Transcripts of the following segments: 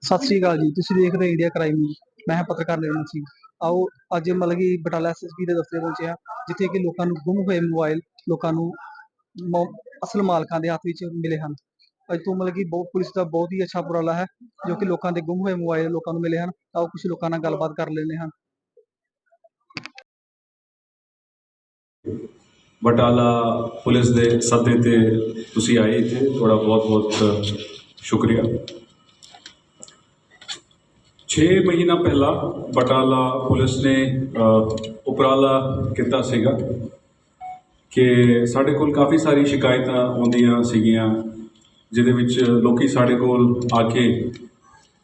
ਸਤਿ ਸ਼੍ਰੀ ਅਕਾਲ ਜੀ, ਤੁਸੀਂ ਦੇਖ ਰਹੇ ਇੰਡੀਆ ਕ੍ਰਾਈਮ ਨਿਊਜ਼। ਮੈਂ ਪੱਤਰਕਾਰ ਨਿਰਮਲ ਸਿੰਘ। ਆਓ, ਅੱਜ ਮਤਲਬ ਕਿ ਬਟਾਲਾ ਐਸਐਸਪੀ ਦੇ ਦਫ਼ਤਰ ਪਹੁੰਚੇ ਹਾਂ, ਜਿੱਥੇ ਕਿ ਲੋਕਾਂ ਨੂੰ ਗੁੰਮ ਹੋਏ ਮੋਬਾਈਲ ਲੋਕਾਂ ਨੂੰ ਮੌ- ਅਸਲ ਮਾਲਕਾਂ ਦੇ ਹੱਥ ਵਿੱਚ ਮਿਲੇ ਹਨ। ਅੱਜ ਤੋਂ ਮਤਲਬ ਕਿ ਬਹੁਤ ਪੁਲਿਸ ਦਾ ਬਹੁਤ ਹੀ ਅੱਛਾ ਉਪਰਾਲਾ ਹੈ, ਜੋ ਕਿ ਲੋਕਾਂ ਦੇ ਗੁੰਮ ਹੋਏ ਮੋਬਾਈਲ ਲੋਕਾਂ ਨੂੰ ਮਿਲੇ ਹਨ। ਆਓ ਕੁਝ ਲੋਕਾਂ ਨਾਲ ਗੱਲਬਾਤ ਕਰ ਲੈਂਦੇ ਹਾਂ। ਬਟਾਲਾ ਪੁਲਿਸ ਦੇ ਸੱਦੇ ਤੇ ਤੁਸੀਂ ਆਏ ਇੱਥੇ। ਤੁਹਾਡਾ ਬਹੁਤ ਬਹੁਤ ਸ਼ੁਕਰੀਆ। 6 ਮਹੀਨਾ ਪਹਿਲਾਂ ਬਟਾਲਾ ਪੁਲਿਸ ਨੇ ਉਪਰਾਲਾ ਕੀਤਾ ਸੀਗਾ ਕਿ ਸਾਡੇ ਕੋਲ ਕਾਫੀ ਸਾਰੀ ਸ਼ਿਕਾਇਤਾਂ ਆਉਂਦੀਆਂ ਸੀਗੀਆਂ, ਜਿਹਦੇ ਵਿੱਚ ਲੋਕੀ ਸਾਡੇ ਕੋਲ ਆ ਕੇ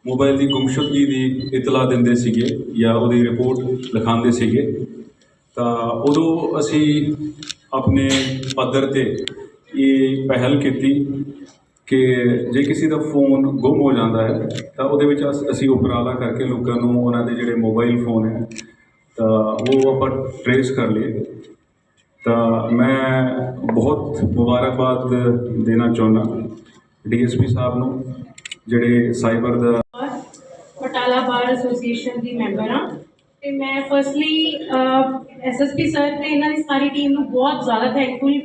ਮੋਬਾਈਲ ਦੀ ਗੁੰਮਸ਼ੁਦਗੀ ਦੀ ਇਤਲਾ ਦਿੰਦੇ ਸੀਗੇ ਜਾਂ ਉਹਦੀ ਰਿਪੋਰਟ ਲਿਖਾਉਂਦੇ ਸੀਗੇ। ਤਾਂ ਉਦੋਂ ਅਸੀਂ ਆਪਣੇ ਪੱਧਰ ਤੇ ਇਹ ਪਹਿਲ ਕੀਤੀ ਕਿ ਜੇ ਕਿਸੇ ਦਾ ਫੋਨ ਗੁੰਮ ਹੋ ਜਾਂਦਾ ਹੈ, ਤਾਂ ਉਹਦੇ ਵਿੱਚ ਅਸ- ਅਸੀਂ ਉਪਰਾਲਾ ਕਰਕੇ ਲੋਕਾਂ ਨੂੰ ਉਹਨਾਂ ਦੇ ਜਿਹੜੇ ਮੋਬਾਈਲ ਫੋਨ ਹੈ, ਤਾਂ ਉਹ ਆਪਾਂ ਟਰੇਸ ਕਰ ਲਈਏ। ਤਾਂ ਮੈਂ ਬਹੁਤ ਮੁਬਾਰਕਬਾਦ ਦੇਣਾ ਚਾਹੁੰਦਾ ਡੀਐਸਪੀ ਸਾਹਿਬ ਨੂੰ, ਜਿਹੜੇ ਸਾਈਬਰ ਦਾ ਬਟਾਲਾ ਬਾਰ ਐਸੋਸੀਏਸ਼ਨ ਦੀ ਮੈਂਬਰ ਹਾਂ। ਤੇ ਮੈਂ ਫਰਸਟਲੀ ਐਸਐਸਪੀ ਸਰ ਤੇ ਇਹਨਾਂ ਦੀ ਸਾਰੀ ਟੀਮ ਨੂੰ ਬਹੁਤ ਜ਼ਿਆਦਾ ਥੈਂਕਫੁਲ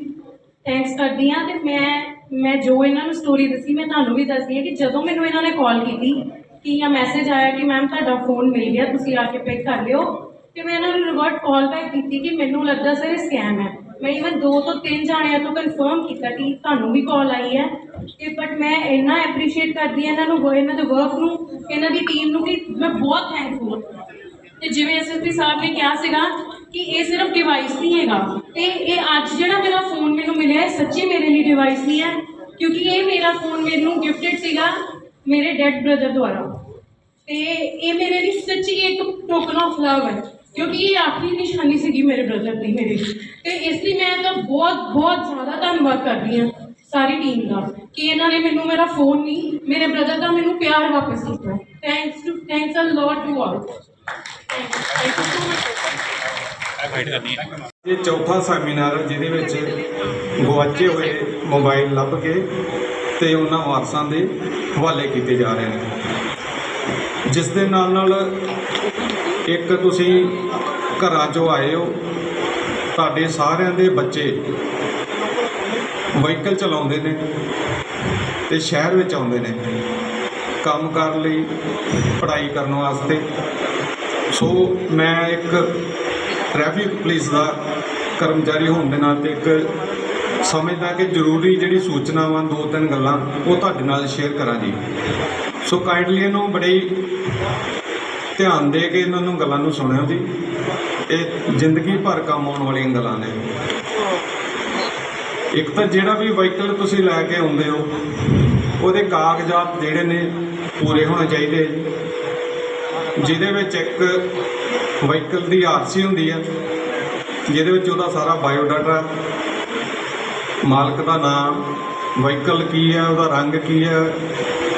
ਥੈਂਕਸ ਕਰਦੀ ਹਾਂ ਤੇ ਮੈਂ ਮੈਂ ਜੋ ਇਹਨਾਂ ਨੂੰ ਸਟੋਰੀ ਦੱਸੀ, ਮੈਂ ਤੁਹਾਨੂੰ ਵੀ ਦੱਸਦੀ ਹਾਂ ਕਿ ਜਦੋਂ ਮੈਨੂੰ ਇਹਨਾਂ ਨੇ ਕਾਲ ਕੀਤੀ, ਕਿ ਜਾਂ ਮੈਸੇਜ ਆਇਆ ਕਿ ਮੈਮ ਤੁਹਾਡਾ ਫੋਨ ਮਿਲ ਗਿਆ, ਤੁਸੀਂ ਆ ਕੇ ਪਿਕ ਕਰ ਲਿਓ, ਤੇ ਮੈਂ ਇਹਨਾਂ ਨੂੰ ਰਿਵਰਟ ਕਾਲ ਬੈਕ ਕੀਤੀ ਕਿ ਮੈਨੂੰ ਲੱਗਦਾ ਸਰ ਇਹ ਸਕੈਮ ਹੈ। ਮੈਂ ਇਵਨ ਦੋ ਤੋਂ ਤਿੰਨ ਜਾਣਿਆਂ ਤੋਂ ਕਨਫਰਮ ਕੀਤਾ ਕਿ ਤੁਹਾਨੂੰ ਵੀ ਕਾਲ ਆਈ ਹੈ। ਤੇ ਬਟ ਮੈਂ ਇੰਨਾ ਐਪਰੀਸ਼ੀਏਟ ਕਰਦੀ ਹਾਂ ਇਹਨਾਂ ਨੂੰ ਇਹਨਾਂ ਦੇ ਵਰਕ ਨੂੰ, ਇਹਨਾਂ ਦੀ ਟੀਮ ਨੂੰ ਕਿ ਮੈਂ ਬਹੁਤ ਥੈਂਕਫੁਲ ਤੇ ਜਿਵੇਂ ਐਸਐਸਪੀ ਸਾਹਿਬ ਨੇ ਕਿਹਾ ਸੀਗਾ ਕਿ ਇਹ ਸਿਰਫ ਡਿਵਾਈਸ ਨਹੀਂ ਹੈਗਾ। ਤੇ ਇਹ ਅੱਜ ਜਿਹੜਾ ਮੇਰਾ ਫੋਨ ਮੈਨੂੰ ਮਿਲਿਆ ਇਹ ਸੱਚੀ ਮੇਰੇ ਲਈ ਡਿਵਾਈਸ ਨਹੀਂ ਹੈ, ਕਿਉਂਕਿ ਇਹ ਮੇਰਾ ਫੋਨ ਮੈਨੂੰ ਗਿਫਟਡ ਸੀਗਾ ਮੇਰੇ ਡੈਡ ਬ੍ਰਦਰ ਦੁਆਰਾ। ਤੇ ਇਹ ਮੇਰੇ ਲਈ ਸੱਚੀ ਇੱਕ ਟੋਕਨ ਆਫ ਲਵ ਹੈ, ਕਿਉਂਕਿ ਇਹ ਆਖਰੀ ਨਿਸ਼ਾਨੀ ਸੀਗੀ ਮੇਰੇ ਬ੍ਰਦਰ ਦੀ ਮੇਰੀ ਤੇ ਇਸ ਲਈ ਮੈਂ ਤਾਂ ਬਹੁਤ ਬਹੁਤ ਜ਼ਿਆਦਾ ਧੰਨਵਾਦ ਕਰਦੀ ਹਾਂ ਸਾਰੀ ਟੀਮ ਦਾ ਕਿ ਇਹਨਾਂ ਨੇ ਮੈਨੂੰ ਮੇਰਾ ਫੋਨ ਨਹੀਂ, ਮੇਰੇ ਬ੍ਰਦਰ ਦਾ ਮੈਨੂੰ ਪਿਆਰ ਵਾਪਸ ਕੀਤਾ। Thanks to thanks a lot to all thank you so much ਇਹ ਚੌਥਾ ਸੈਮੀਨਾਰ ਜਿਹਦੇ ਵਿੱਚ ਗੁਆਚੇ ਹੋਏ ਮੋਬਾਈਲ ਲੱਭ ਕੇ ਤੇ ਉਹਨਾਂ ਵਾਰਸਾਂ ਦੇ ਹਵਾਲੇ ਕੀਤੇ ਜਾ ਰਹੇ ਨੇ। ਜਿਸ ਦੇ ਨਾਲ ਨਾਲ ਇੱਕ ਤੁਸੀਂ ਘਰਾਂ 'ਚੋਂ ਆਏ ਹੋ, ਤੁਹਾਡੇ ਸਾਰਿਆਂ ਦੇ ਬੱਚੇ ਵਹੀਕਲ ਚਲਾਉਂਦੇ ਨੇ ਤੇ ਸ਼ਹਿਰ ਵਿੱਚ ਆਉਂਦੇ ਨੇ। ਕੰਮ ਕਰਨ ਲਈ, ਪੜ੍ਹਾਈ ਕਰਨ ਵਾਸਤੇ। ਸੋ ਮੈਂ ਇੱਕ ਟ੍ਰੈਫਿਕ ਪੁਲਿਸ ਦਾ ਕਰਮਚਾਰੀ ਹੋਣ ਦੇ ਨਾਤੇ ਇੱਕ ਸਮਝਦਾ ਕਿ ਜ਼ਰੂਰੀ ਜਿਹੜੀ ਸੂਚਨਾਵਾਂ, ਦੋ ਤਿੰਨ ਗੱਲਾਂ ਉਹ ਤੁਹਾਡੇ ਨਾਲ ਸ਼ੇਅਰ ਕਰਾਂ ਜੀ। ਸੋ ਕਾਈਂਡਲੀ ਇਹਨੂੰ ਬੜੇ ਧਿਆਨ ਦੇ ਕੇ ਇਹਨਾਂ ਨੂੰ ਗੱਲਾਂ ਨੂੰ ਸੁਣਿਓ ਜੀ। ਇਹ ਜ਼ਿੰਦਗੀ ਭਰ ਕੰਮ ਆਉਣ ਵਾਲੀਆਂ ਗੱਲਾਂ ਨੇ। ਇੱਕ ਤਾਂ ਜਿਹੜਾ ਵੀ ਵਹੀਕਲ ਤੁਸੀਂ ਲੈ ਕੇ ਆਉਂਦੇ ਹੋ, ਉਹਦੇ ਕਾਗਜ਼ਾਤ ਜਿਹੜੇ ਨੇ ਪੂਰੇ ਹੋਣੇ ਚਾਹੀਦੇ। ਜਿਹਦੇ ਵਿੱਚ ਇੱਕ ਵਹੀਕਲ ਦੀ ਆਰਸੀ ਹੁੰਦੀ ਹੈ ਜਿਹਦੇ ਵਿੱਚ ਉਹਦਾ ਸਾਰਾ ਬਾਇਓਡਾਟਾ ਮਾਲਕ ਦਾ ਨਾਮ ਵਹੀਕਲ ਕੀ ਹੈ ਉਹਦਾ ਰੰਗ ਕੀ ਹੈ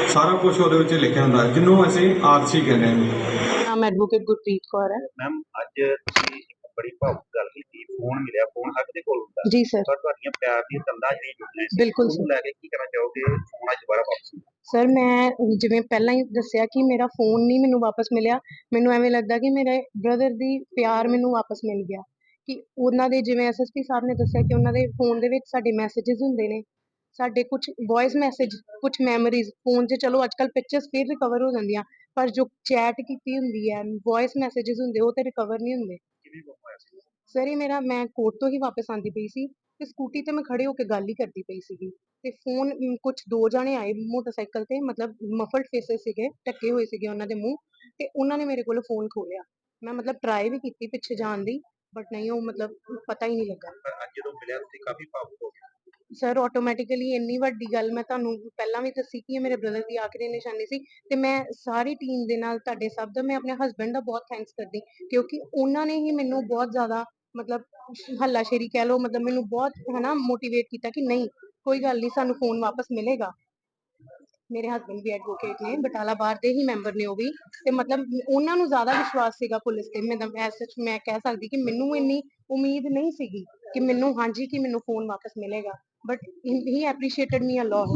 ਸਾਰਾ ਕੁਝ ਉਹਦੇ ਵਿੱਚ ਲਿਖਿਆ ਹੁੰਦਾ ਜਿਹਨੂੰ ਅਸੀਂ ਆਰਸੀ ਕਹਿੰਦੇ ਹਾਂ। ਨਾਮ ਐਡਵੋਕੇਟ ਗੁਰਪ੍ਰੀਤ ਕੌਰ ਹੈ। ਮੈਮ ਅੱਜ ਤੁਸੀਂ ਇੱਕ ਬੜੀ ਭਾਵੁਕ ਗੱਲ ਕੀਤੀ ਫੋਨ ਮਿਲਿਆ ਫੋਨ ਹੱਕ ਦੇ ਕੋਲ ਹੁੰਦਾ। ਜੀ ਸਰ ਤੁਹਾਡੀਆਂ ਪਿਆਰ ਦੀਆਂ ਕੰਧਾਂ ਜਿਹੜੀਆਂ ਜੁੜੀਆਂ ਸੀ ਬਿਲਕੁਲ। ਲੈ ਕੇ ਕੀ ਕਹਿਣਾ ਚਾਹੋਗੇ? ਫੋਨ ਅੱਜ ਦੁਬਾਰਾ ਵਾਪਸ ਸਰ ਮੈਂ ਜਿਵੇਂ ਪਹਿਲਾਂ ਹੀ ਦੱਸਿਆ ਕਿ ਮੇਰਾ ਫੋਨ ਨਹੀਂ ਮੈਨੂੰ ਵਾਪਸ ਮਿਲਿਆ ਮੈਨੂੰ ਐਵੇਂ ਲੱਗਦਾ ਕਿ ਮੇਰੇ ਬ੍ਰਦਰ ਦੀ ਪਿਆਰ ਮੈਨੂੰ ਵਾਪਸ ਮਿਲ ਗਿਆ। ਕਿ ਉਹਨਾਂ ਦੇ ਜਿਵੇਂ ਐਸਐਸਪੀ ਸਾਹਿਬ ਨੇ ਦੱਸਿਆ ਕਿ ਉਹਨਾਂ ਦੇ ਫੋਨ ਦੇ ਵਿੱਚ ਸਾਡੇ ਮੈਸੇजेस ਹੁੰਦੇ ਨੇ ਸਾਡੇ ਕੁਝ ਵੌਇਸ ਮੈਸੇਜ ਕੁਝ ਮੈਮਰੀਜ਼ ਫੋਨ 'ਚ ਚਲੋ ਅੱਜਕੱਲ ਪਿਕਚਰਸ ਫਿਰ ਰਿਕਵਰ ਹੋ ਜਾਂਦੀਆਂ ਪਰ ਜੋ ਚੈਟ ਕੀਤੀ ਹੁੰਦੀ ਹੈ ਵੌਇਸ ਮੈਸੇजेस ਹੁੰਦੇ ਉਹ ਤੇ ਰਿਕਵਰ ਨਹੀਂ ਹੁੰਦੇ। ਸਰ ਇਹ ਮੇਰਾ ਮੈਂ ਕੋਰਟ ਤੋਂ ਹੀ ਵਾਪਸ ਆਂਦੀ ਪਈ ਸੀ। ਤੇ ਸਕੂਟੀ ਤੇ ਮੈਂ ਖੜੇ ਹੋ ਕੇ ਗੱਲ ਹੀ ਕਰਦੀ ਪਈ ਸੀਗੀ ਤੇ ਫੋਨ ਕੁਝ ਦੋ ਜਾਣੇ ਆਏ ਮੋਟਰਸਾਈਕਲ ਤੇ ਮਤਲਬ ਮਫਲਡ ਫੇਸਸ ਸੀਗੇ ਢੱਕੇ ਹੋਏ ਸੀਗੇ ਉਹਨਾਂ ਦੇ ਮੂੰਹ ਤੇ ਉਹਨਾਂ ਨੇ ਮੇਰੇ ਕੋਲੋਂ ਫੋਨ ਖੋਲਿਆ ਮੈਂ ਮਤਲਬ ਟਰਾਈ ਵੀ ਕੀਤੀ ਪਿੱਛੇ ਜਾਣ ਦੀ ਬਟ ਨਹੀਂ ਉਹ ਮਤਲਬ ਪਤਾ ਹੀ ਨਹੀਂ ਲੱਗਾ। ਪਰ ਅੱਜ ਜਦੋਂ ਮਿਲਿਆ ਤੁਸੀਂ ਕਾਫੀ ਭਾਵੁਕ ਹੋ ਗਏ। ਸਰ ਆਟੋਮੈਟਿਕਲੀ ਇੰਨੀ ਵੱਡੀ ਗੱਲ ਮੈਂ ਤੁਹਾਨੂੰ ਪਹਿਲਾਂ ਵੀ ਦੱਸੀ ਕਿ ਇਹ ਮੇਰੇ ਬ੍ਰਦਰ ਦੀ ਆਖਰੀ ਨਿਸ਼ਾਨੀ ਸੀ ਤੇ ਮੈਂ ਸਾਰੀ ਟੀਮ ਦੇ ਨਾਲ ਤੁਹਾਡੇ ਸਭ ਦਾ ਮੈਂ ਆਪਣੇ ਹਸਬੰਡ ਦਾ ਬਹੁਤ ਥੈਂਕਸ ਕਰਦੀ ਕਿਉਂਕਿ ਉਹਨਾਂ ਨੇ ਹੀ ਮੈਨੂੰ ਬਹੁਤ ਜ਼ਿਆਦਾ ਮਤਲਬ ਹੱਲਾਸ਼ੇਰੀ ਕਹਿ ਲਓ, ਮਤਲਬ ਮੈਨੂੰ ਬਹੁਤ ਹਨਾ ਮੋਟੀਵੇਟ ਕੀਤਾ ਕਿ ਨਹੀਂ, ਕੋਈ ਗੱਲ ਨਹੀਂ, ਸਾਨੂੰ ਫੋਨ ਵਾਪਸ ਮਿਲੇਗਾ। ਮੇਰੇ ਹਸਬੰਡ ਵੀ ਐਡਵੋਕੇਟ ਨੇ, ਬਟਾਲਾ ਬਾਰ ਦੇ ਹੀ ਮੈਂਬਰ ਨੇ ਉਹ ਵੀ। ਤੇ ਮਤਲਬ ਉਹਨਾਂ ਨੂੰ ਜ਼ਿਆਦਾ ਵਿਸ਼ਵਾਸ ਸੀਗਾ ਪੁਲਿਸ ਤੇ। ਮੈਂ ਤਾਂ ਐਸ ਸੱਚ ਮੈਂ ਕਹਿ ਸਕਦੀ ਕਿ ਮੈਨੂੰ ਇੰਨੀ ਉਮੀਦ ਨਹੀਂ ਸੀਗੀ ਕਿ ਮੈਨੂੰ, ਹਾਂਜੀ, ਕਿ ਮੈਨੂੰ ਫੋਨ ਵਾਪਸ ਮਿਲੇਗਾ। ਬਟ ਹੀ ਐਪਰੀਸ਼ੀਏਟਡ ਮੀ ਅ ਲੋਟ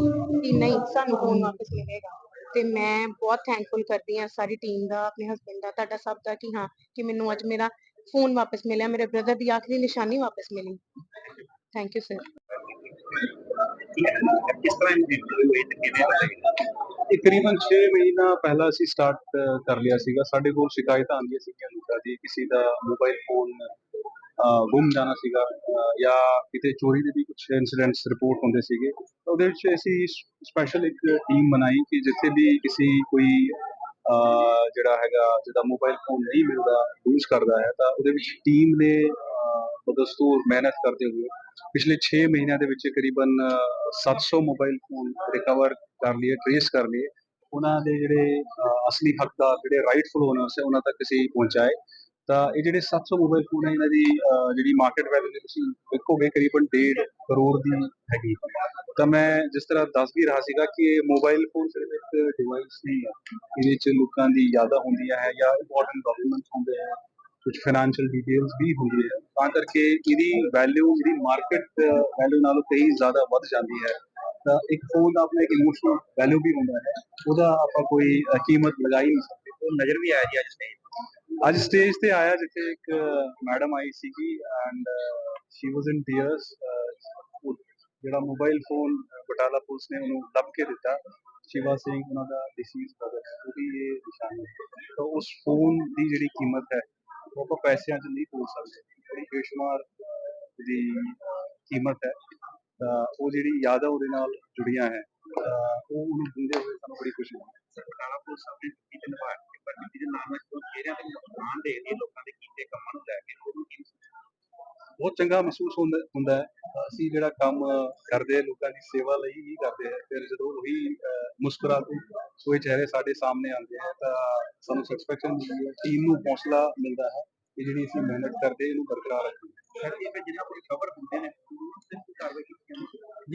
ਕਿ ਨਹੀਂ, ਸਾਨੂੰ ਫੋਨ ਵਾਪਸ ਮਿਲੇਗਾ। ਤੇ ਮੈਂ ਬਹੁਤ ਥੈਂਕਫੁਲ ਕਰਦੀ ਹਾਂ ਸਾਰੀ ਟੀਮ ਦਾ, ਆਪਣੇ ਹਸਬੰਡ ਦਾ, ਤੁਹਾਡਾ ਸਭ ਦਾ ਕਿ ਹਾਂ, ਕਿ ਮੈਨੂੰ ਅੱਜ ਮੇਰਾ ਫੋਨ ਵਾਪਸ ਮਿਲਿਆ ਮੇਰੇ ਬ੍ਰਦਰ ਦੀ ਆਖਰੀ ਨਿਸ਼ਾਨੀ ਵਾਪਸ ਮਿਲੀ ਥੈਂਕ ਯੂ ਸਰ ਕਿਸ ਤਰ੍ਹਾਂ ਇੰਟਰਵਿਊ ਹੋਈ ਤੇ ਕਿਵੇਂ ਪਤਾ ਲੱਗਾ ਇਹ ਤਕਰੀਬਨ 6 ਮਹੀਨਾ ਪਹਿਲਾਂ ਅਸੀਂ ਸਟਾਰਟ ਕਰ ਲਿਆ ਸੀਗਾ ਸਾਡੇ ਕੋਲ ਸ਼ਿਕਾਇਤਾਂ ਆਉਂਦੀਆਂ ਸੀਗੀਆਂ ਲੋਕਾਂ ਦੀ ਕਿਸੇ ਦਾ ਮੋਬਾਈਲ ਫੋਨ ਗੁੰਮ ਜਾਣਾ ਸੀਗਾ ਅਹ ਜਾਂ ਕਿਤੇ ਚੋਰੀ ਦੇ ਵੀ ਕੁਝ ਇਨਸੀਡੈਂਟਸ ਰਿਪੋਰਟ ਹੁੰਦੇ ਸੀਗੇ ਤਾਂ ਉਹਦੇ ਵਿੱਚ ਅਸੀਂ ਸਪੈਸ਼ਲ ਇੱਕ ਟੀਮ ਬਣਾਈ ਕਿ ਜਿੱਥੇ ਵੀ ਕਿਸੇ ਕੋਈ ਅਹ ਜਿਹੜਾ ਹੈਗਾ, ਜਿਹਦਾ ਮੋਬਾਈਲ ਫੋਨ ਨਹੀਂ ਮਿਲਦਾ ਯੂਜ਼ ਕਰਦਾ ਹੈ, ਤਾਂ ਉਹਦੇ ਵਿੱਚ ਟੀਮ ਨੇ ਬਦਸਤੂਰ ਮਿਹਨਤ ਕਰਦੇ ਹੋਏ ਪਿਛਲੇ 6 ਮਹੀਨਿਆਂ ਦੇ ਵਿੱਚ ਕਰੀਬਨ 700 ਮੋਬਾਈਲ ਫੋਨ ਰਿਕਵਰ ਕਰ ਲਏ ਟ੍ਰੇਸ ਕਰ ਲਏ। ਉਹਨਾਂ ਦੇ ਜਿਹੜੇ ਅਸਲੀ ਹੱਕਦਾਰ ਜਿਹੜੇ ਰਾਈਟਫੁਲ ਓਨਰਸ ਹੈ ਉਹਨਾਂ ਤੱਕ ਅਸੀਂ ਪਹੁੰਚਾਏ। ਤਾਂ ਇਹ ਜਿਹੜੇ 700 ਮੋਬਾਈਲ ਫੋਨ ਹੈ, ਇਹਨਾਂ ਦੀ ਜਿਹੜੀ ਮਾਰਕੀਟ ਵੈਲਿਊ ਜੇ ਤੁਸੀਂ ਦੇਖੋਗੇ ਕਰੀਬਨ 1.5 ਕਰੋੜ ਦੀ ਹੈਗੀ। ਤਾਂ ਮੈਂ ਜਿਸ ਤਰ੍ਹਾਂ ਦੱਸ ਵੀ ਰਿਹਾ ਸੀਗਾ ਕਿ ਇਹ ਮੋਬਾਈਲ ਫੋਨ ਸਿਰਫ ਇੱਕ ਡਿਵਾਈਸ ਨਹੀਂ ਹੈ ਇਹਦੇ ਵਿੱਚ ਲੋਕਾਂ ਦੀ ਯਾਦਾਂ ਹੁੰਦੀਆਂ ਹੈ ਜਾਂ ਇੰਪੋਰਟੈਂਟ ਡਾਕੂਮੈਂਟਸ ਹੁੰਦੇ ਹੈ ਕੁਝ ਫਾਈਨੈਂਸ਼ੀਅਲ ਡਿਟੇਲਸ ਵੀ ਹੁੰਦੀ ਹੈ ਤਾਂ ਕਰਕੇ ਇਹਦੀ ਵੈਲਿਊ ਜਿਹੜੀ ਮਾਰਕੀਟ ਵੈਲਿਊ ਨਾਲੋਂ ਕਈ ਜ਼ਿਆਦਾ ਵੱਧ ਜਾਂਦੀ ਹੈ। ਤਾਂ ਇੱਕ ਫੋਨ ਦਾ ਆਪਣਾ ਇੱਕ ਇਮੋਸ਼ਨਲ ਵੈਲਿਊ ਵੀ ਹੁੰਦਾ ਹੈ। ਉਹਦਾ ਆਪਾਂ ਕੋਈ ਕੀਮਤ ਲਗਾਈ ਨਹੀਂ ਸਕਦੇ। ਉਹ ਨਜ਼ਰ ਵੀ ਆਇਆ ਜੀ ਅੱਜ ਸਟੇਜ ਅੱਜ ਸਟੇਜ ਤੇ ਆਇਆ ਜਿੱਥੇ ਇੱਕ ਮੈਡਮ ਆਈ ਸੀਗੀ and she was in tears ਜਿਹੜਾ ਮੋਬਾਈਲ ਫੋਨ ਬਟਾਲਾ ਪੁਲਿਸ ਨੇ ਉਹਨੂੰ ਲੱਭ ਕੇ ਦਿੱਤਾ। ਸ਼ਿਵਾ ਸਿੰਘ ਉਹਨਾਂ ਦਾ ਡਿਸੀਜ਼ ਬ੍ਰਦਰ ਹੈ ਉਹਦੀ ਇਹ ਨਿਸ਼ਾਨੀ ਤਾਂ ਉਸ ਫੋਨ ਦੀ ਜਿਹੜੀ ਕੀਮਤ ਹੈ ਉਹ ਆਪਾਂ ਪੈਸਿਆਂ 'ਚ ਨਹੀਂ ਤੋਲ ਸਕਦੇ। ਬੜੀ ਬੇਸ਼ੁਮਾਰ ਦੀ ਕੀਮਤ ਹੈ। ਤਾਂ ਉਹ ਜਿਹੜੀ ਯਾਦਾਂ ਉਹਦੇ ਨਾਲ ਜੁੜੀਆਂ ਹੈ ਉਹ ਉਹਨੂੰ ਦਿੰਦੇ ਹੋਏ ਸਾਨੂੰ ਬੜੀ ਖੁਸ਼ੀ ਹੈ ਸਰਕਾਰਾਂ ਪੁਲਿਸ ਆਪਣੀ ਡਿਊਟੀ ਤੇ ਨਿਭਾ ਕੇ ਪਰ ਡਿਊਟੀ ਦੇ ਨਾਲ ਜੋ ਚਿਹਰਿਆਂ ਤੇ ਮੁਸਕਾਨ ਦੇਖਦੀ ਲੋਕਾਂ ਦੇ ਕੀਤੇ ਕੰਮਾਂ ਨੂੰ ਲੈ ਕੇ ਉਹਨੂੰ ਕੀ। ਬਹੁਤ ਚੰਗਾ ਮਹਿਸੂਸ ਹੁੰਦਾ ਹੁੰਦਾ ਹੈ। ਅਸੀਂ ਜਿਹੜਾ ਕੰਮ ਕਰਦੇ ਹਾਂ ਲੋਕਾਂ ਦੀ ਸੇਵਾ ਲਈ ਹੀ ਕਰਦੇ ਹਾਂ। ਫਿਰ ਜਦੋਂ ਉਹੀ ਅਹ, ਮੁਸਕਰਾ ਕੇ ਸੋਏ ਚਿਹਰੇ ਸਾਡੇ ਸਾਹਮਣੇ ਆਉਂਦੇ ਆ ਤਾਂ ਸਾਨੂੰ ਸੈਟੀਸਫੈਕਸ਼ਨ ਮਿਲਦੀ ਹੈ। ਟੀਮ ਨੂੰ ਹੌਸਲਾ ਮਿਲਦਾ ਹੈ ਕਿ ਜਿਹੜੀ ਅਸੀਂ ਮਿਹਨਤ ਕਰਦੇ ਇਹਨੂੰ ਬਰਕਰਾਰ ਰੱਖੀਏ।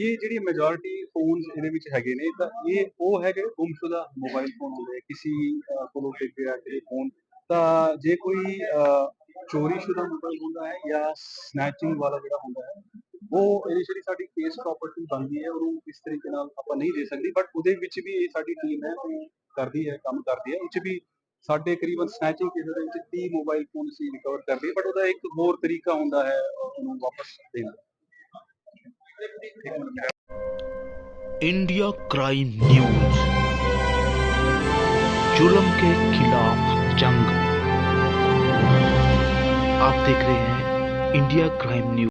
ਇਹ ਜਿਹੜੀ ਮੈਜੋਰਿਟੀ ਫੋਨਸ ਇਹਦੇ ਵਿੱਚ ਹੈਗੇ ਨੇ ਤਾਂ ਇਹ ਉਹ ਹੈਗੇ ਗੁੰਮਸ਼ੁਦਾ ਮੋਬਾਈਲ ਫੋਨ ਹੁੰਦੇ ਆ, ਕਿਸੇ ਕੋਲੋਂ ਡਿੱਗ ਗਿਆ ਕਿਸੇ ਫੋਨ ਤਾਂ ਜੇ ਕੋਈ ਅਹ, ਚੋਰੀशुदा ਮੋਬਾਈਲ ਹੁੰਦਾ ਹੈ ਜਾਂ ਸਨੈਚਿੰਗ ਵਾਲਾ ਜਿਹੜਾ ਹੁੰਦਾ ਹੈ ਉਹ ਇਨੀਸ਼ੀਅਲੀ ਸਾਡੀ ਕੇਸ ਪ੍ਰਾਪਰਟੀ ਬਣਦੀ ਹੈ ਉਹਨੂੰ ਇਸ ਤਰੀਕੇ ਨਾਲ ਆਪਾਂ ਨਹੀਂ ਦੇ ਸਕਦੀ ਬਟ ਉਹਦੇ ਵਿੱਚ ਵੀ ਇਹ ਸਾਡੀ ਟੀਮ ਹੈ ਉਹ ਕਰਦੀ ਹੈ ਕੰਮ ਕਰਦੀ ਹੈ ਉਹ 'ਚ ਵੀ ਸਾਡੇ ਕਰੀਬਨ ਸਨੈਚਿੰਗ ਕੇਸ ਦੇ ਵਿੱਚ 30 ਮੋਬਾਈਲ ਫੋਨ ਅਸੀਂ ਰਿਕਵਰ ਕਰਦੇ ਬਟ ਉਹਦਾ ਇੱਕ ਹੋਰ ਤਰੀਕਾ ਹੁੰਦਾ ਹੈ ਉਹਨੂੰ ਵਾਪਸ ਦੇਣ ਦਾ इंडिया क्राइम न्यूज जुल्म के खिलाफ जंग आप देख रहे हैं इंडिया क्राइम न्यूज